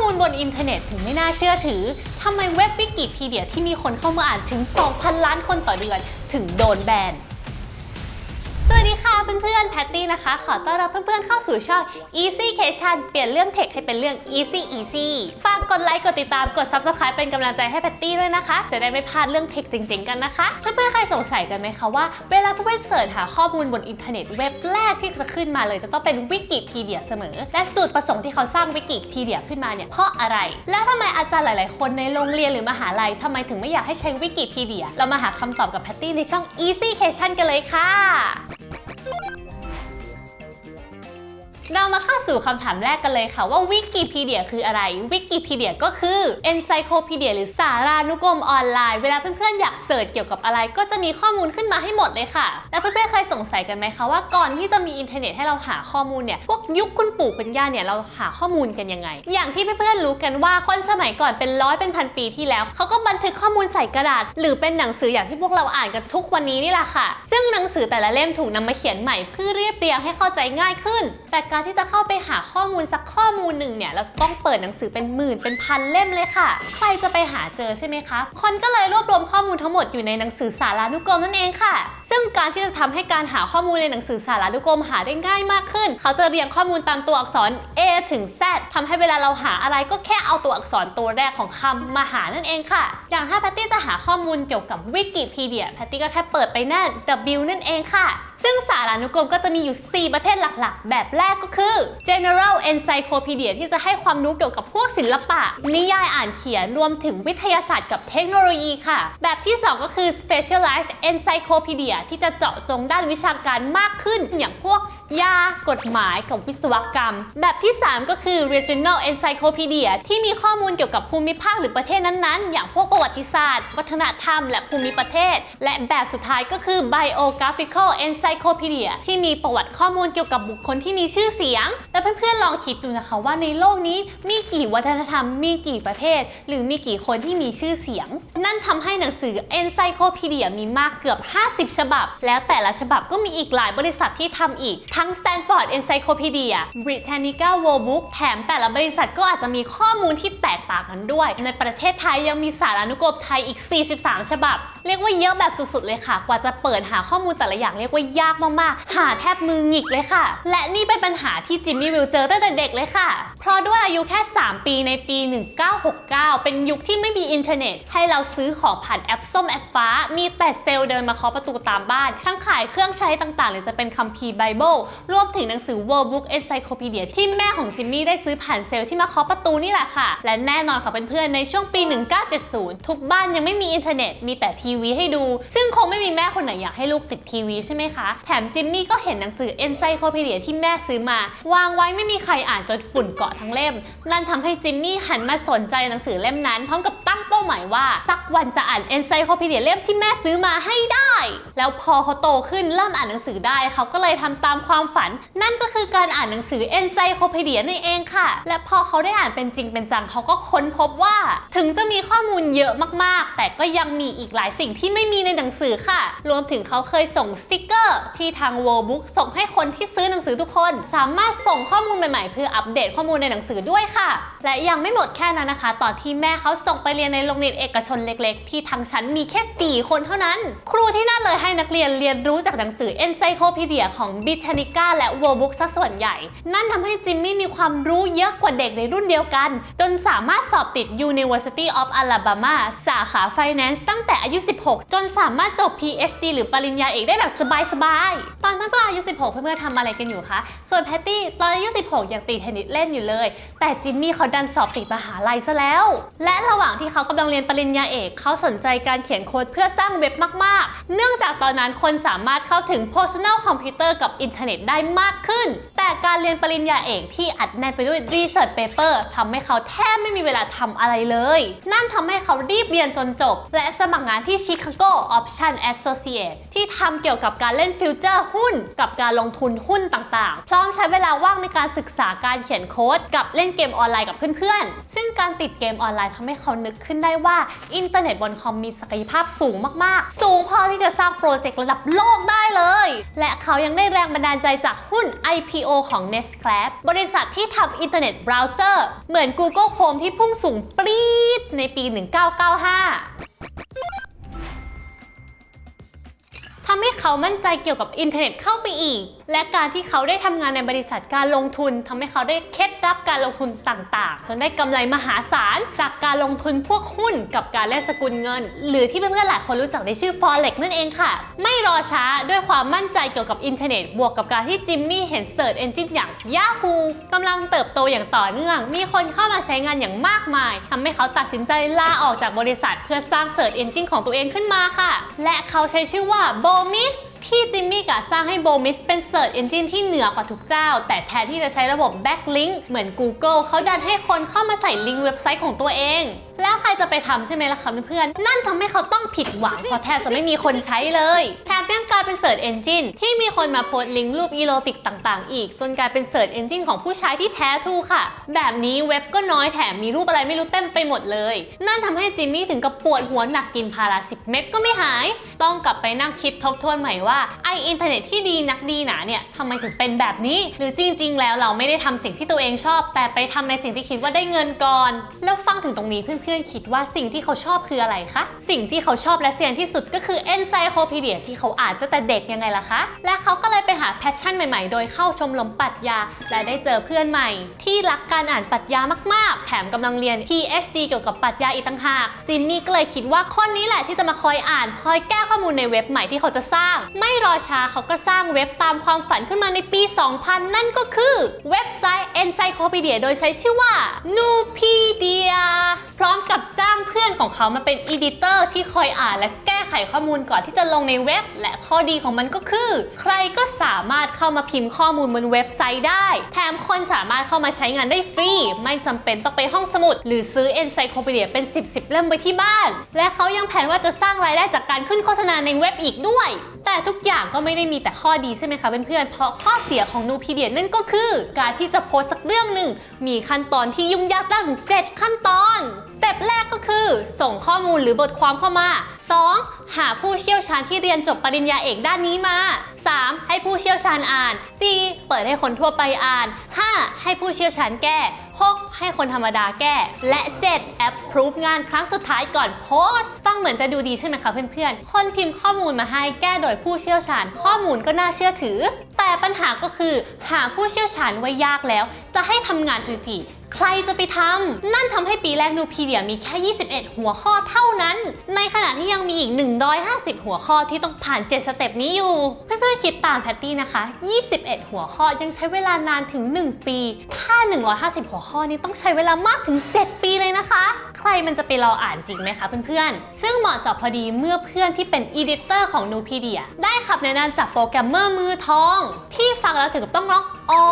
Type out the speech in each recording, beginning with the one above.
มูลบนอินเทอร์เน็ตถึงไม่น่าเชื่อถือ ทำไมเว็บวิกิพีเดียที่มีคนเข้ามาอ่านถึง 2,000 ล้านคนต่อเดือน ถึงโดนแบน ดีค่ะเพื่อนๆ แพตตี้นะคะ ขอต้อนรับเพื่อนๆ เข้าสู่ช่อง Easy Cation เปลี่ยนเรื่องเทคให้เป็นเรื่อง Easy Easy ฝากกดไลค์ กดติดตาม กด Subscribe เป็นกำลังใจให้แพตตี้ด้วยนะคะ จะได้ไม่พลาดเรื่องเทคจริงๆ กันนะคะ เพื่อนๆ ใครสงสัยกันไหมคะว่า เวลาเพื่อนๆเสิร์ชหาข้อมูลบนอินเทอร์เน็ตเว็บแรกที่จะขึ้นมาเลยจะต้องเป็นวิกิพีเดียเสมอ และจุดประสงค์ที่เขาสร้างวิกิพีเดียขึ้นมาเนี่ยเพราะอะไร และทำไมอาจารย์หลาย ๆ คนในโรงเรียนหรือมหาลัยทำไมถึงไม่อยากให้ใช้วิกิพีเดีย เรามาหาคำตอบกับแพตตี้ในช่อง Easy Cation กันเลยค่ะ เรามาเข้าสู่คำถามแรกกันเลยค่ะว่าวิกิพีเดียคืออะไร วิกิพีเดียก็คือ encyclopedia หรือสารานุกรมออนไลน์ เวลาเพื่อนๆอยากเสิร์ชเกี่ยวกับอะไร ก็จะมีข้อมูลขึ้นมาให้หมดเลยค่ะ แล้วเพื่อนๆเคยสงสัยกันไหมคะว่าก่อนที่จะมีอินเทอร์เน็ตให้เราหาข้อมูลเนี่ย พวกยุคคุณปู่คุณย่าเนี่ยเราหาข้อมูลกันยังไง อย่างที่เพื่อนๆรู้กันว่าคนสมัยก่อนเป็นร้อยเป็นพันปีที่แล้วเขาก็บันทึกข้อมูลใส่กระดาษ หรือเป็นหนังสืออย่างที่พวกเราอ่านกันทุกวันนี้นี่แหละค่ะ ซึ่งหนังสือแต่ละเล่มถูกนำมาเขียนใหม่เพื่อเรียบเรียงให้เข้าใจง่ายขึ้น แต่การที่จะเข้าไปหาข้อมูลสักข้อมูลหนึ่งเนี่ยเราต้องเปิดหนังสือเป็นหมื่นเป็นพันเล่มเลยค่ะ ใครจะไปหาเจอใช่ไหมคะ คนก็เลยรวบรวมข้อมูลทั้งหมดอยู่ในหนังสือสารานุกรมนั่นเองค่ะ ซึ่งการที่จะทำให้การหาข้อมูลในหนังสือสารานุกรมหาได้ง่ายมากขึ้น เขาจะเรียงข้อมูลตามตัวอักษร A ถึง Z ทำให้เวลาเราหาอะไรก็แค่เอาตัวอักษรตัวแรกของคำมาหานั่นเองค่ะ อย่างถ้าแพตตี้จะหาข้อมูลเกี่ยวกับวิกิพีเดียแพตตี้ก็แค่เปิดไปหน้า W นั่นเองค่ะ ซึ่งสารานุกรมก็จะมีอยู่ 4 ประเภทหลักๆ แบบแรกก็คือ general encyclopedia ที่จะให้ความรู้เกี่ยวกับพวกศิลปะ นิยายอ่านเขียนรวมถึงวิทยาศาสตร์กับเทคโนโลยีค่ะ แบบที่ 2 ก็คือ specialized encyclopedia ที่จะเจาะจงด้านวิชาการมากขึ้น อย่างพวกยากฎหมายกับวิศวกรรม แบบที่ 3 ก็คือ regional encyclopedia ที่มีข้อมูลเกี่ยวกับภูมิภาคหรือประเทศนั้นๆ อย่างพวกประวัติศาสตร์ วัฒนธรรม และภูมิประเทศ และแบบสุดท้ายก็คือ biographical encyclopedia ที่มีประวัติข้อมูลเกี่ยวกับบุคคลที่มีชื่อเสียงและเพื่อนๆลองคิดดูนะคะว่าในโลกนี้มีกี่วัฒนธรรม มีกี่ประเทศ หรือมีกี่คนที่มีชื่อเสียง นั่นทำให้หนังสือ encyclopedia มีมากเกือบ 50 ฉบับ แล้วแต่ละฉบับก็มีอีกหลายบริษัทที่ทำอีก ทั้ง Stanford Encyclopedia Britannica World Book แถมแต่ละบริษัทก็อาจจะมีข้อมูลที่แตกต่างกันด้วย ในประเทศไทยยังมีสารานุกรมไทยอีก 43 ฉบับ เรียกว่าเยอะแบบสุดๆเลยค่ะ กว่าจะเปิดหาข้อมูลแต่ละอย่างเรียกว่ายากมากๆ หาแทบมือหงิกเลยค่ะ และนี่เป็นปัญหาที่จิมมี่วิลเจอตั้งแต่เด็กเลยค่ะ เพราะด้วยอายุแค่ 3 ปีในปี 1969 เป็นยุคที่ไม่มีอินเทอร์เน็ต ให้เราซื้อของผ่านแอปส้มแอปฟ้า มีแต่เซลล์เดินมาเคาะประตูตามบ้าน ทั้งขายเครื่องใช้ต่างๆ หรือจะเป็นคัมภีร์ไบเบิลรวมถึงหนังสือ World Book Encyclopedia ที่แม่ของจิมมี่ได้ซื้อผ่านเซลล์ที่มาเคาะประตูนี่แหละค่ะ และแน่นอนค่ะเพื่อนๆในช่วงปี 1970 ทุกบ้านยังไม่มีอินเทอร์เน็ต มีแต่ทีวีให้ดู ซึ่งคงไม่มีแม่คนไหนอยากให้ลูกติดทีวีใช่ไหมคะ แถมจิมมี่ก็เห็นหนังสือ Encyclopedia ที่แม่ซื้อมา วางไว้ไม่มีใครอ่านจนฝุ่นเกาะทั้งเล่ม นั่นทำให้จิมมี่หันมาสนใจหนังสือเล่มนั้น พร้อมกับตั้งเป้าหมายว่าสักวันจะอ่าน Encyclopedia เล่มที่แม่ซื้อมาให้ได้ แล้วพอเขาโตขึ้นเริ่มอ่านหนังสือได้ เขาก็เลยทำตามความฝัน นั่นก็คือการอ่านหนังสือ Encyclopedia นั่นเองค่ะ และพอเขาได้อ่านเป็นจริงเป็นจังเขาก็ค้นพบว่า ถึงจะมีข้อมูลเยอะมากๆ แต่ก็ยังมีอีกหลายสิ่งที่ไม่มีในหนังสือค่ะ รวมถึงเขาเคยส่งสติกเกอร์ ที่ทาง World Book ส่งให้คนที่ซื้อหนังสือทุกคน สามารถส่งข้อมูลใหม่ๆ เพื่ออัปเดตข้อมูลในหนังสือด้วยค่ะ และยังไม่หมดแค่นั้นนะคะ ตอนที่แม่เขาส่งไปเรียนในโรงเรียนเอกชนเล็ก ๆ ที่ทางชั้นมีแค่ 4 คนเท่านั้น ครูที่นั่นเลยให้นักเรียนเรียนรู้จากหนังสือ Encyclopedia ของ Britannica และ World Book ซะส่วนใหญ่ นั่นทำให้จิมมี่มีความรู้เยอะกว่าเด็กในรุ่นเดียวกัน จนสามารถสอบติด University of Alabama สาขา Finance ตั้งแต่อายุ16 จนสามารถจบ PhD หรือปริญญาเอกได้แบบสบายๆ ตอนเพื่อนๆอายุ 16 เพื่อนๆทำอะไรกันอยู่คะ ส่วนแพตตี้ตอนอายุ 16 ยังตีเทนนิสเล่นอยู่เลย แต่จิมมี่เขาดันสอบติดมหาลัยซะแล้ว และระหว่างที่เขากำลังเรียนปริญญาเอกเขาสนใจการเขียนโค้ดเพื่อสร้างเว็บมากๆ เนื่องจากตอนนั้นคนสามารถเข้าถึง personal computer กับอินเทอร์เน็ตได้มากขึ้น แต่การเรียนปริญญาเอกที่อัดแน่นไปด้วย research paper ทำให้เขาแทบไม่มีเวลาทำอะไรเลย นั่นทำให้เขารีบเรียนจนจบ และสมัครงานที่ Chicago Option Associate ที่ทำเกี่ยวกับการเล่นฟิวเจอร์หุ้น กับการลงทุนหุ้นต่างๆ พร้อมใช้เวลาว่างในการศึกษาการเขียนโค้ด กับเล่นเกมออนไลน์กับเพื่อนๆ ซึ่งการติดเกมออนไลน์ทำให้เขานึกขึ้นได้ว่า อินเทอร์เน็ตบนคอมมีศักยภาพสูงมากๆ สูงพอที่จะสร้างโปรเจกต์ระดับโลกได้เลย และเขายังได้แรงบันดาลใจจากหุ้น IPO ของ Nestclass บริษัทที่ทำอินเทอร์เน็ตเบราว์เซอร์เหมือน Google Chrome ที่พุ่งสูงปรี๊ดในปี 1995 ทำให้เขามั่นใจเกี่ยวกับอินเทอร์เน็ตเข้าไปอีก และการที่เขาได้ทำงานในบริษัทการลงทุนทำให้เขาได้เคล็ดลับการลงทุนต่างๆ จนได้กำไรมหาศาล จากการลงทุนพวกหุ้นกับการแลกสกุลเงิน หรือที่เพื่อนๆหลายคนรู้จักในชื่อ Forex นั่นเองค่ะ ไม่รอช้าด้วยความมั่นใจเกี่ยวกับอินเทอร์เน็ต บวกกับการที่จิมมี่เห็นเสิร์ชเอนจินอย่าง Yahoo กำลังเติบโตอย่างต่อเนื่อง มีคนเข้ามาใช้งานอย่างมากมายทำให้เขาตัดสินใจลาออกจากบริษัท เพื่อสร้างเสิร์ชเอนจินของตัวเองขึ้นมาค่ะ และเขาใช้ชื่อว่า es ที่จิมมี่กะสร้างให้ Bomis เป็น Search Engine ที่เหนือกว่าทุกเจ้า แต่แทนที่จะใช้ระบบ Backlink เหมือน Google เขาดันให้คนเข้ามาใส่ลิงก์เว็บไซต์ของตัวเอง แล้วใครจะไปทำใช่ไหมล่ะคะเพื่อนๆนั่นทำให้เขาต้องผิดหวังเพราะแทบจะไม่มีคนใช้เลยแถมยังกลายเป็น Search Engine ที่มีคนมาโพสต์ลิงก์รูปอีโรติกต่างๆ อีก จนกลายเป็น Search Engine ของผู้ใช้ที่แท้ทูค่ะ แบบนี้เว็บก็น้อยแถมมีรูปอะไรไม่รู้เต็มไปหมดเลย นั่นทำให้จิมมี่ถึงกับปวดหัวหนักกินพาราสิบเม็ดก็ไม่หาย ต้องกลับไปนั่งคิดทบทวนใหม่ว่าไออินเทอร์เน็ตที่ดีนักดีหนาเนี่ยทำไมถึงเป็นแบบนี้ หรือจริง ๆ แล้วเราไม่ได้ทำสิ่งที่ตัวเองชอบ แต่ไปทำในสิ่งที่คิดว่าได้เงินก่อน แล้วฟังถึงตรงนี้เพื่อนๆคิดว่าสิ่งที่เขาชอบคืออะไรคะสิ่งที่เขาชอบและเซียนที่สุดก็คือเอนไซโคพีเดียที่เขาอ่านตั้งแต่เด็กยังไงล่ะคะและเขาก็เลยไปหาแพชชั่นใหม่ๆ โดยเข้าชมรมปรัชญา และได้เจอเพื่อนใหม่ ที่รักการอ่านปรัชญามากๆ แถมกำลังเรียน PhD เกี่ยวกับปรัชญาอีกต่างหากจิมมี่ก็เลยคิดว่าคนนี้แหละที่จะมาคอยอ่าน คอยแก้ข้อมูลในเว็บใหม่ที่เขาจะสร้าง ไม่รอช้าเขาก็สร้างเว็บตามความฝันขึ้นมาในปี 2000 นั่นก็คือเว็บไซต์ Encyclopedia โดยใช้ชื่อว่า Nupedia พร้อมกับจ้างเพื่อนของเขามาเป็นอีดิเตอร์ที่คอยอ่านและแก้ไขข้อมูลก่อนที่จะลงในเว็บ และข้อดีของมันก็คือ ใครก็สามารถเข้ามาพิมพ์ข้อมูลบนเว็บไซต์ได้ แถมคนสามารถเข้ามาใช้งานได้ฟรี ไม่จำเป็นต้องไปห้องสมุด หรือซื้อ Encyclopedia เป็น 10 10เล่มไว้ที่บ้าน และเขายังแผนว่าจะสร้างรายได้จากการขึ้นโฆษณาในเว็บอีกด้วย แต่ทุกอย่างก็ไม่ได้มีแต่ข้อดีใช่ไหมคะเพื่อนๆเพราะข้อเสียของนูพีเดียนั่นก็คือ การที่จะโพสต์สักเรื่องหนึ่งมีขั้นตอนที่ยุ่งยากตั้ง 7 ขั้นตอนสเต็ปแรกก็คือ ส่งข้อมูลหรือบทความเข้ามา 2. หาผู้เชี่ยวชาญที่เรียนจบปริญญาเอกด้านนี้มา 3. ให้ผู้เชี่ยวชาญอ่าน 4. เปิดให้คนทั่วไปอ่าน 5. ให้ผู้เชี่ยวชาญแก้ 6. ให้คนธรรมดาแก้ และ 7. แอปพรูฟงานครั้งสุดท้ายก่อนโพสต์ฟังเหมือนจะดูดีใช่ไหมคะเพื่อนๆ คนพิมพ์ข้อมูลมาให้แก้โดยผู้เชี่ยวชาญ ข้อมูลก็น่าเชื่อถือ แต่ปัญหาก็คือหาผู้เชี่ยวชาญไว้ยากแล้ว จะให้ทำงานฟรีๆใครจะไปทำ นั่นทำให้ปีแรกนูพีเดียมีแค่ 21 หัวข้อเท่านั้น ในขณะที่ยังมีอีก 150 หัวข้อที่ต้องผ่าน 7 สเต็ปนี้อยู่ เพื่อนๆคิดตามแพตตี้นะคะ 21 หัวข้อยังใช้เวลานานถึง 1 ปี ถ้า 150 หัวข้อนี้ต้องใช้เวลามากถึง 7 ปีเลยนะคะ ใครมันจะไปรออ่านจริงไหมคะเพื่อนๆ ซึ่งเหมาะเจาะพอดีเมื่อเพื่อนที่เป็นอีดิเตอร์ของ Nupedia ได้ขับแนะนำจากโปรแกรมเมอร์มือทอง ที่ฟังแล้วถึงกับต้องร้องอ๋อ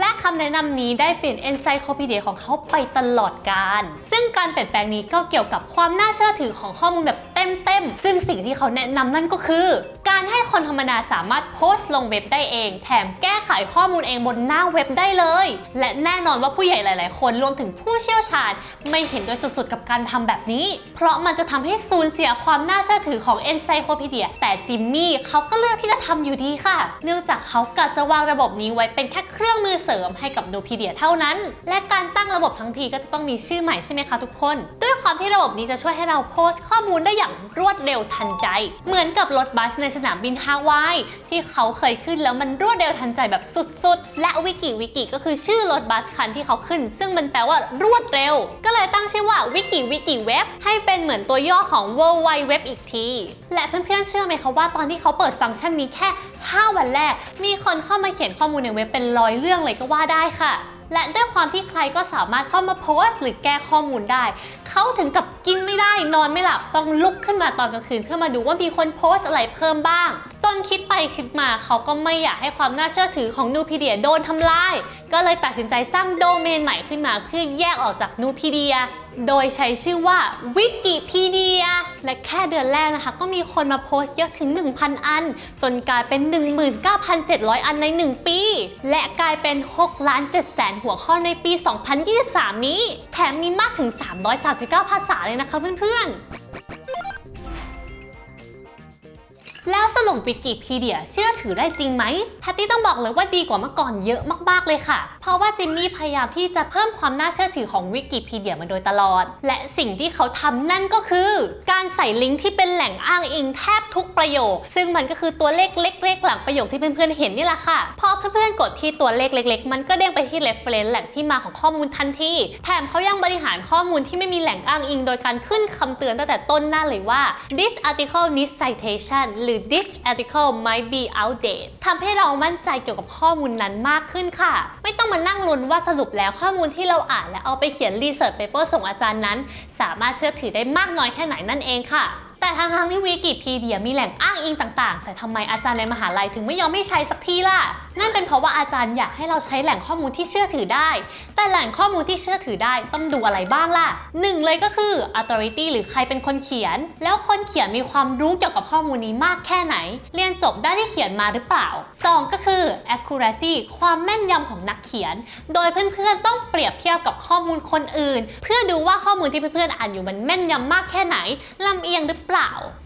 และคำแนะนำนี้ได้เปลี่ยน Encyclopedia ของเขาไปตลอดกาลซึ่งการเปลี่ยนแปลงนี้ก็เกี่ยวกับความน่าเชื่อถือของข้อมูลแบบ เต็มๆ ซึ่งสิ่งที่เขาแนะนำนั่นก็คือ การให้คนธรรมดาสามารถโพสต์ลงเว็บได้เอง แถมแก้ไขข้อมูลเองบนหน้าเว็บได้เลย และแน่นอนว่าผู้ใหญ่หลาย ๆ คนรวมถึงผู้เชี่ยวชาญ ไม่เห็นด้วยสุด ๆ กับการทำแบบนี้ เพราะมันจะทำให้สูญเสียความน่าเชื่อถือของ Encyclopedia แต่จิมมี่เขาก็เลือกที่จะทำอยู่ดีค่ะ เนื่องจากเขากะจะวางระบบนี้ไว้เป็นแค่เครื่องมือเสริมให้กับ Nupedia เท่านั้น และการตั้งระบบทั้งทีก็จะต้องมีชื่อใหม่ใช่ไหมคะทุกคน ความที่ระบบนี้จะช่วยให้เราโพสต์ข้อมูลได้อย่างรวดเร็วทันใจ เหมือนกับรถบัสในสนามบินฮาวายที่เขาเคยขึ้นแล้วมันรวดเร็วทันใจแบบสุดๆ และวิกิวิกิก็คือชื่อรถบัสคันที่เขาขึ้น ซึ่งมันแปลว่ารวดเร็ว ก็เลยตั้งชื่อว่าวิกิวิกิเว็บให้เป็นเหมือนตัวย่อของ World Wide Web อีกที และเพื่อนๆเชื่อไหมคะว่าตอนที่เขาเปิดฟังก์ชันนี้แค่ 5 วันแรก มีคนเข้ามาเขียนข้อมูลในเว็บเป็นร้อยเรื่องเลยก็ว่าได้ค่ะ และด้วยความที่ใครก็สามารถเข้ามาโพสต์ หรือแก้ข้อมูลได้ เขาถึงกับกินไม่ได้นอนไม่หลับต้องลุกขึ้นมาตอนกลางคืนเพื่อมาดูว่ามีคนโพสต์อะไรเพิ่มบ้าง นคิดไปคิดมาเขาก็ไม่อยากให้ความน่าเชื่อถือของนูพีเดียโดนทำลาย ก็เลยตัดสินใจสร้างโดเมนใหม่ขึ้นมาเพื่อแยกออกจากนูพีเดียโดยใช้ชื่อว่าวิกิพีเดียและแค่เดือนแรกนะคะ ก็มีคนมาโพสต์เยอะถึง 1,000 อัน จนกลายเป็น 19,700 อันใน 1 ปี และกลายเป็น6ล้าน7แสนหัวข้อในปี 2023 นี้ แถมมีมากถึง 339 ภาษาเลยนะคะเพื่อนๆ แล้วสรุปวิกิพีเดียเชื่อถือได้จริงไหมแพตตี้ต้องบอกเลยว่าดีกว่าเมื่อก่อนเยอะมากๆเลยค่ะ เพราะว่าจิมมี่พยายามที่จะเพิ่มความน่าเชื่อถือของวิกิพีเดียมาโดยตลอด และสิ่งที่เขาทำนั่นก็คือ การใส่ลิงก์ที่เป็นแหล่งอ้างอิงแทบทุกประโยค ซึ่งมันก็คือตัวเลขเล็กๆหลังประโยคที่เพื่อนๆเห็นนี่แหละค่ะ พอเพื่อนๆกดที่ตัวเลขเล็ก ๆ มันก็เด้งไปที่ reference แหล่งที่มาของข้อมูลทันที แถมเขายังบริหารข้อมูลที่ไม่มีแหล่งอ้างอิง โดยการขึ้นคำเตือนตั้งแต่ต้นหน้าเลยว่า this article needs citation หรือ this article might be outdated ทำให้เรามั่นใจเกี่ยวกับข้อมูลนั้นมากขึ้นค่ะ ไม่ต้องมานั่งลุ้นว่าสรุปแล้วข้อมูลที่เราอ่านและเอาไปเขียน research paper ส่งอาจารย์นั้น สามารถเชื่อถือได้มากน้อยแค่ไหนนั่นเองค่ะ แต่ทางทางๆที่วิกิพีเดียมีแหล่งอ้างอิงต่างๆ แต่ทำไมอาจารย์ในมหาลัยถึงไม่ยอมให้ใช้สักทีล่ะ นั่นเป็นเพราะว่าอาจารย์อยากให้เราใช้แหล่งข้อมูลที่เชื่อถือได้ แต่แหล่งข้อมูลที่เชื่อถือได้ต้องดูอะไรบ้างล่ะหนึ่งเลยก็คือ authority หรือใครเป็นคนเขียน แล้วคนเขียนมีความรู้เกี่ยวกับข้อมูลนี้มากแค่ไหน เรียนจบได้ที่เขียนมาหรือเปล่าสองก็คือ accuracy ความแม่นยำของนักเขียน โดยเพื่อนๆต้องเปรียบเทียบกับข้อมูลคนอื่น เพื่อดูว่าข้อมูลที่เพื่อนๆอ่านอยู่มันแม่นยำมากแค่ไหนลำเอียงหรือเปล่า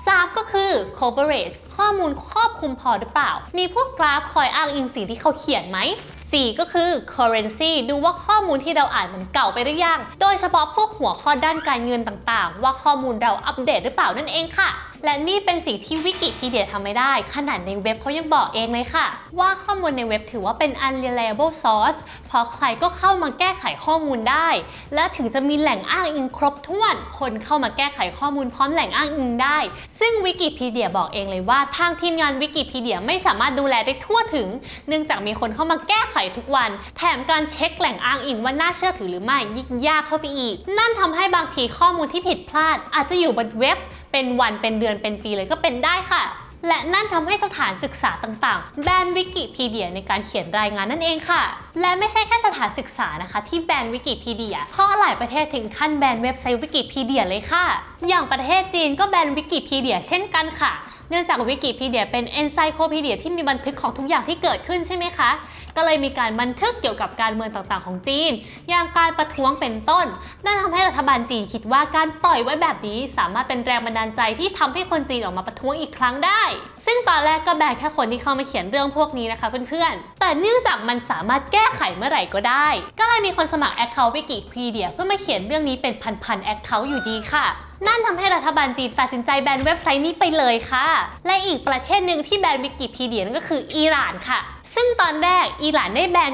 สามก็คือ coverage ข้อมูลครอบคลุมพอหรือเปล่า มีพวกกราฟคอยอ้างอิงสิ่งที่เขาเขียนไหม 4 ก็คือ currency ดูว่าข้อมูลที่เราอ่านมันเก่าไปหรือยัง โดยเฉพาะพวกหัวข้อด้านการเงินต่างๆ ว่าข้อมูลเราอัปเดตหรือเปล่านั่นเองค่ะ และนี่เป็นสิ่งที่วิกิพีเดียทำไม่ได้ ขนาดในเว็บเขายังบอกเองเลยค่ะ ว่าข้อมูลในเว็บถือว่าเป็น unreliable source เพราะใครก็เข้ามาแก้ไขข้อมูลได้ และถึงจะมีแหล่งอ้างอิงครบถ้วน คนเข้ามาแก้ไขข้อมูลพร้อมแหล่งอ้างอิงได้ ซึ่งวิกิพีเดียบอกเองเลยว่าทางทีมงานวิกิพีเดียไม่สามารถดูแลได้ทั่วถึง เนื่องจากมีคนเข้ามาแก้ไขทุกวัน แถมการเช็คแหล่งอ้างอิงว่าน่าเชื่อถือหรือไม่ยิ่งยากเข้าไปอีก นั่นทำให้บางทีข้อมูลที่ผิดพลาด อาจจะอยู่บนเว็บ เป็นวันเป็นเดือนเป็นปีเลยก็เป็นได้ค่ะ และนั่นทำให้สถานศึกษาต่างๆ แบนวิกิพีเดียในการเขียนรายงานนั่นเองค่ะ และไม่ใช่แค่สถานศึกษานะคะ ที่แบนวิกิพีเดียเพราะหลายประเทศถึงขั้นแบนเว็บไซต์วิกิพีเดียเลยค่ะ อย่างประเทศจีนก็แบนวิกิพีเดียเช่นกันค่ะ เนื่องจากวิกิพีเดียเป็นเอนไซโคพีเดียที่มีบันทึกของทุกอย่างที่เกิดขึ้นใช่ไหมคะ ก็เลยมีการบันทึกเกี่ยวกับการเมืองต่างๆของจีน อย่างการประท้วงเป็นต้น นั่นทำให้รัฐบาลจีนคิดว่าการปล่อยไว้แบบนี้ สามารถเป็นแรงบันดาลใจที่ทำให้คนจีนออกมาประท้วงอีกครั้งได้ ซึ่งตอนแรกก็แบนแค่คนที่เข้ามาเขียนเรื่องพวกนี้นะคะเพื่อนๆ แต่เนื่องจากมันสามารถแก้ไขเมื่อไหร่ก็ได้ ก็เลยมีคนสมัคร Account Wikipedia เพื่อมาเขียนเรื่องนี้เป็นพันๆ Account อยู่ดีค่ะ นั่นทำให้รัฐบาลจีนตัดสินใจแบนเว็บไซต์นี้ไปเลยค่ะ และอีกประเทศหนึ่งที่แบนวิกิพีเดียนั่นก็คืออิหร่านค่ะซึ่งตอนแรกอิหร่านได้แบน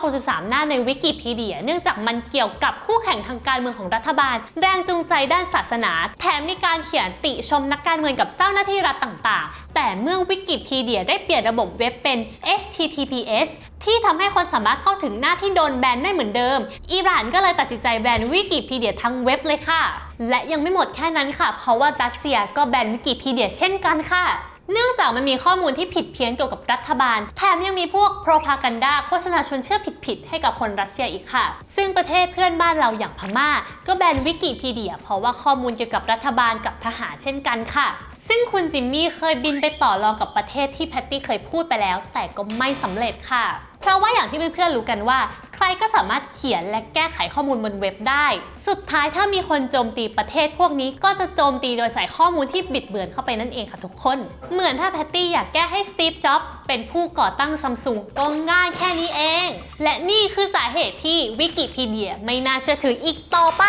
963 หน้าในวิกิพีเดีย เนื่องจากมันเกี่ยวกับคู่แข่งทางการเมืองของรัฐบาล แรงจูงใจด้านศาสนา แถมมีการเขียนติชมนักการเมืองกับเจ้าหน้าที่รัฐต่างๆ แต่เมื่อวิกิพีเดียได้เปลี่ยนระบบเว็บเป็น HTTPS ที่ทำให้คนสามารถเข้าถึงหน้าที่โดนแบนได้เหมือนเดิม อิหร่านก็เลยตัดสินใจแบนวิกิพีเดียทั้งเว็บเลยค่ะ และยังไม่หมดแค่นั้นค่ะ เพราะว่ารัสเซียก็แบนวิกิพีเดียเช่นกันค่ะเนื่องจากมันมีข้อมูลที่ผิดเพี้ยนเกี่ยวกับรัฐบาล แถมยังมีพวกโปรพากันดาโฆษณาชวนเชื่อผิดๆให้กับคนรัสเซียอีกค่ะ ซึ่งประเทศเพื่อนบ้านเราอย่างพม่า ก็แบนวิกิพีเดีย เพราะว่าข้อมูลเกี่ยวกับรัฐบาลกับทหารเช่นกันค่ะ ซึ่งคุณจิมมี่เคยบินไปต่อรองกับประเทศที่แพตตี้เคยพูดไปแล้ว แต่ก็ไม่สำเร็จค่ะ เพราะว่าอย่างที่เพื่อนๆรู้กันว่า ใครก็สามารถเขียนและแก้ไขข้อมูลบนเว็บได้ สุดท้ายถ้ามีคนโจมตีประเทศพวกนี้ ก็จะโจมตีโดยใส่ข้อมูลที่บิดเบือนเข้าไปนั่นเองค่ะทุกคน เหมือนถ้าแพตตี้อยากแก้ให้สตีฟ จ็อบส์เป็นผู้ก่อตั้งซัมซุงก็ง่ายแค่นี้เอง และนี่คือสาเหตุที่วิกิพีเดียไม่น่าเชื่อถืออีกต่อไป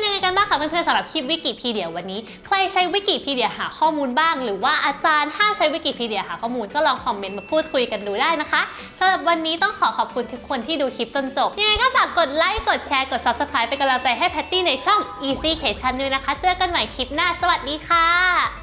เป็นยังไงกันบ้างคะเพื่อนๆสำหรับคลิปวิกิพีเดียวันนี้ ใครใช้วิกิพีเดียหาข้อมูลบ้าง หรือว่าอาจารย์ห้ามใช้วิกิพีเดียหาข้อมูลก็ลองคอมเมนต์มาพูดคุยกันดูได้นะคะสำหรับวันนี้ต้องขอขอบคุณทุกคนที่ดูคลิปจนจบยังไงก็ฝากกดไลค์กดแชร์กด subscribe เป็นกำลังใจให้แพตตี้ในช่อง Easy Cation ด้วยนะคะ เจอกันใหม่คลิปหน้าสวัสดีค่ะ